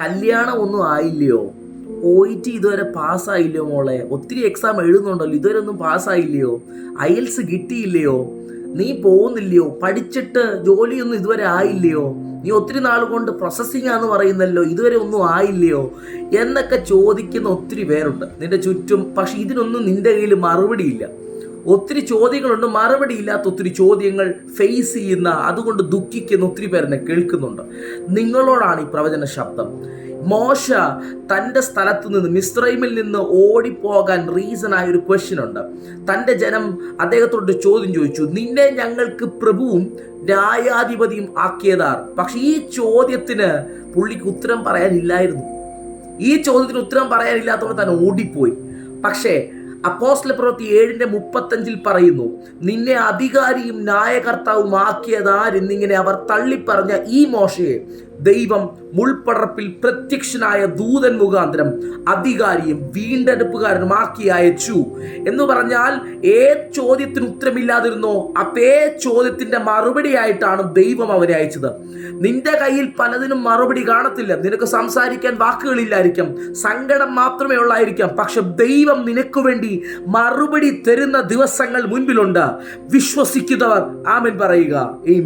കല്യാണം ഒന്നും ആയില്ലയോ? O E T ഇതുവരെ പാസ്സായില്ലയോ മോളെ? ഒത്തിരി എക്സാം എഴുതുന്നുണ്ടല്ലോ ഇതുവരെ ഒന്നും പാസ്സായില്ലയോ? അയൽസ് കിട്ടിയില്ലയോ? നീ പോകുന്നില്ലയോ? പഠിച്ചിട്ട് ജോലിയൊന്നും ഇതുവരെ ആയില്ലയോ? നീ ഒത്തിരി നാൾ കൊണ്ട് പ്രോസസ്സിംഗ് ആന്ന് പറയുന്നല്ലോ ഇതുവരെ ഒന്നും ആയില്ലയോ? എന്നൊക്കെ ചോദിക്കുന്ന ഒത്തിരി പേരുണ്ട്. നിന്റെ ചുറ്റും പക്ഷെ ഇതിനൊന്നും നിന്റെ കയ്യിൽ മറുപടിയില്ല. ഒത്തിരി ചോദ്യങ്ങളുണ്ട്. മറുപടി ഇല്ലാത്ത ഒത്തിരി ചോദ്യങ്ങൾ ഫേസ് ചെയ്യുന്ന അതുകൊണ്ട് ദുഃഖിക്കുന്ന ഒത്തിരി പേരെന്നെ കേൾക്കുന്നുണ്ട്. നിങ്ങളോടാണ് ഈ പ്രവചന ശബ്ദം. മോശ തന്റെ സ്ഥലത്ത് നിന്ന് മിസ്രൈമിൽ നിന്ന് ഓടിപ്പോകാൻ റീസണായ ഒരു ക്വസ്റ്റ്യൻ ഉണ്ട്. തന്റെ ജനം അദ്ദേഹത്തോട് ചോദ്യം ചോദിച്ചു നിന്നെ ഞങ്ങൾക്ക് പ്രഭുവും ന്യായാധിപതിയും ആക്കിയതാർ. പക്ഷേ ഈ ചോദ്യത്തിന് പുള്ളിക്ക് ഉത്തരം പറയാനില്ലായിരുന്നു. ഈ ചോദ്യത്തിന് ഉത്തരം പറയാനില്ലാത്തവർ തന്നെ ഓടിപ്പോയി. പക്ഷേ അപ്പോസ്ല പ്രവൃത്തി ഏഴിന്റെ മുപ്പത്തഞ്ചിൽ പറയുന്നു നിന്നെ അധികാരിയും ന്യായകർത്താവും ആക്കിയതാരെന്നിങ്ങനെ അവർ തള്ളിപ്പറഞ്ഞ ഈ മോശയെ ദൈവം മുൾപ്പടർപ്പിൽ പ്രത്യക്ഷനായ ദൂതൻ മുഖാന്തരം അധികാരിയും വീണ്ടെടുപ്പുകാരനും ആക്കി അയച്ചു. എന്ന് പറഞ്ഞാൽ ഏ ചോദ്യത്തിന് ഉത്തരമില്ലാതിരുന്നോ? അതേ ചോദ്യത്തിന്റെ മറുപടി ആയിട്ടാണ് ദൈവം അവരെ അയച്ചത്. നിന്റെ കയ്യിൽ പലതിനും മറുപടി കാണത്തില്ല. നിനക്ക് സംസാരിക്കാൻ വാക്കുകളില്ലായിരിക്കാം. സങ്കടം മാത്രമേ ഉള്ളായിരിക്കാം. പക്ഷെ ദൈവം നിനക്ക് വേണ്ടി മറുപടി തരുന്ന ദിവസങ്ങൾ മുൻപിലുണ്ട്. വിശ്വസിക്കുന്നവർ ആമൻ പറയുക. ഈ